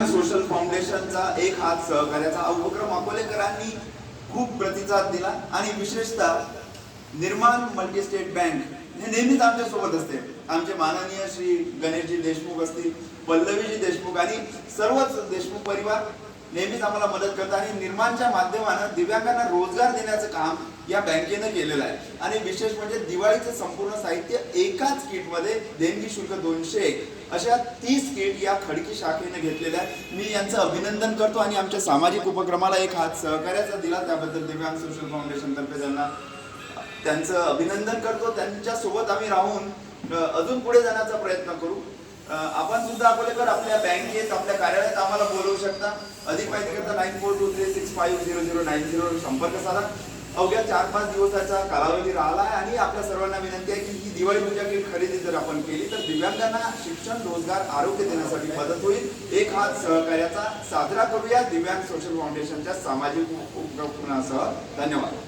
Social फाउंडेशनचा एक हात सहकार्याचा हा उपक्रम अकोलेकरांनी खूप प्रतिसाद दिला आणि विशेषतः निर्माण मल्टी स्टेट बँक हे नेहमीच आमच्यासोबत असते. आमचे माननीय श्री गणेशजी देशमुख असतील पल्लवीजी देशमुख आणि सर्वच देशमुख परिवार नेहमीच आम्हाला मदत करतात आणि निर्माणच्या माध्यमानं दिव्यांगांना रोजगार देण्याचं काम या बँकेनं केलेलं आहे. आणि विशेष म्हणजे दिवाळीचं संपूर्ण साहित्य एकाच किटमध्ये देणगी शुल्क दोनशे एक. अशा तीस किट या खडकी शाखेने घेतलेल्या आहेत. मी यांचं अभिनंदन करतो आणि आमच्या सामाजिक उपक्रमाला एक हात सहकार्याचा दिला. त्याबद्दल दिव्यांग सोशल फाउंडेशनतर्फे त्यांना त्यांचं अभिनंदन करतो. त्यांच्यासोबत आम्ही राहून अजून पुढे जाण्याचा प्रयत्न करू. आपण सुद्धा अकोलेकर आपल्या बँकेत आपल्या कार्यालयात आम्हाला बोलवू शकता अधिक माहिती करता nine four two three six five zero zero nine zero संपर्क साधा अवघ्या चार पाच दिवसाचा कालावधी राहिला आहे आणि आपल्या सर्वांना विनंती आहे की ही दिवाळी पूजा किट खरेदी जर आपण केली तर दिव्यांगांना शिक्षण रोजगार आरोग्य देण्यासाठी मदत होईल एक हात सहकार्याचा साजरा करूया दिव्यांग सोशल फाउंडेशनच्या सामाजिक उपक्रमासह धन्यवाद